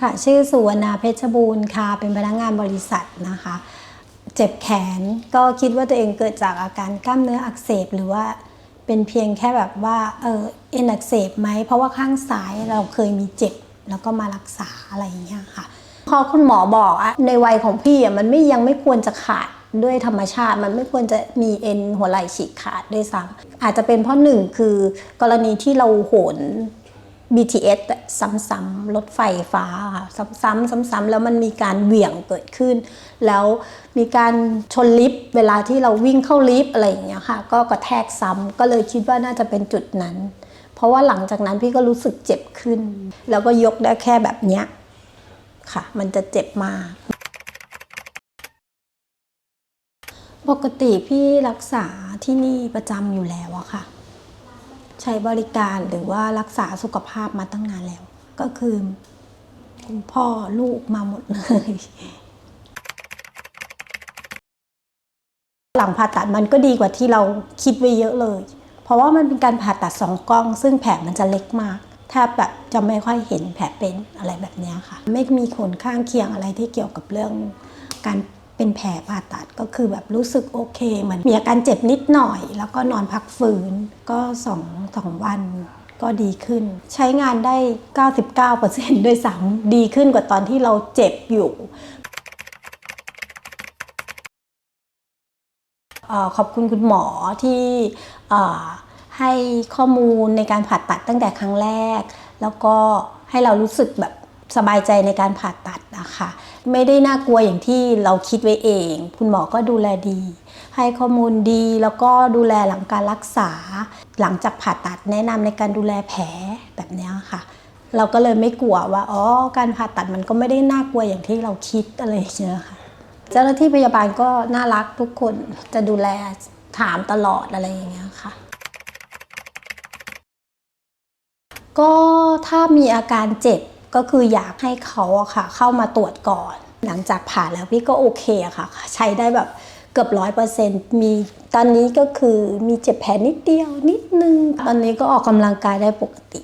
ค่ะชื่อสุวรรณาเพชรบูรณ์ค่ะ เป็นพนักงานบริษัทนะคะ เจ็บแขนก็คิดว่าตัวเองเกิดจากอาการกล้ามเนื้ออักเสบหรือว่าเป็นเพียงแค่แบบว่าเออเอ็นอักเสบไหมเพราะว่าข้างซ้ายเราเคยมีเจ็บแล้วก็มารักษาอะไรอย่างเงี้ยค่ะ พอคุณหมอบอกอะในวัยของพี่อะมันไม่ยังไม่ควรจะขาดด้วยธรรมชาติมันไม่ควรจะมีเอ็นหัวไหล่ฉีกขาดด้วยซ้ำอาจจะเป็นเพราะหนึ่งคือกรณีที่เราโหน BTS อะซ้ำๆรถไฟฟ้าค่ะซ้ำๆซ้ำๆแล้วมันมีการเหวี่ยงเกิดขึ้น แล้วมีการชนลิฟต์เวลาที่เราวิ่งเข้าลิฟต์อะไรอย่างเงี้ยค่ะ ก็กระแทกซ้ำก็เลยคิดว่าน่าจะเป็นจุดนั้น เพราะว่าหลังจากนั้นพี่ก็รู้สึกเจ็บขึ้น แล้วก็ยกได้แค่แบบเนี้ยค่ะ มันจะเจ็บมากปกติพี่รักษาที่นี่ประจำอยู่แล้วอะค่ะ ใช้บริการหรือว่ารักษาสุขภาพมาตั้งนานแล้ว ก็คือคุณพ่อลูกมาหมดเลย หลังผ่าตัดมันก็ดีกว่าที่เราคิดไว้เยอะเลย เพราะว่ามันเป็นการผ่าตัดสองกล้อง ซึ่งแผลมันจะเล็กมากแทบแบบจะไม่ค่อยเห็นแผลเป็นอะไรแบบนี้ค่ะ ไม่มีผลข้างเคียงอะไรที่เกี่ยวกับเรื่องการ เป็นแผลผ่าตัดก็คือแบบรู้สึกโอเคเหมือนมีอาการเจ็บนิดหน่อย แล้วก็นอนพักฟื้นก็สองสองวันก็ดีขึ้น ใช้งานได้ 99%ด้วยซ้ำดีขึ้นกว่าตอนที่เราเจ็บอยู่ขอบคุณคุณหมอที่ให้ข้อมูลในการผ่าตัดตั้งแต่ครั้งแรก แล้วก็ให้เรารู้สึกแบบสบายใจในการผ่าตัด ไม่ได้น่ากลัวอย่างที่เราคิดไว้เอง คุณหมอก็ดูแลดี ให้ข้อมูลดีแล้วก็ดูแลหลังการรักษา หลังจากผ่าตัดแนะนำในการดูแลแผลแบบนี้ค่ะ เราก็เลยไม่กลัวว่าอ๋อการผ่าตัดมันก็ไม่ได้น่ากลัวอย่างที่เราคิดอะไรอย่างเงี้ยค่ะ เจ้าหน้าที่พยาบาลก็น่ารักทุกคนจะดูแลถามตลอดอะไรอย่างเงี้ยค่ะก็ถ้ามีอาการเจ็บ ก็คืออยากให้เขาอะค่ะ เข้ามาตรวจก่อน หลังจากผ่าแล้วพี่ก็โอเคอะค่ะ ใช้ได้แบบเกือบร้อยเปอร์เซ็นต์มีตอนนี้ก็คือมีเจ็บแผลนิดเดียวนิดนึง ตอนนี้ก็ออกกำลังกายได้ปกติ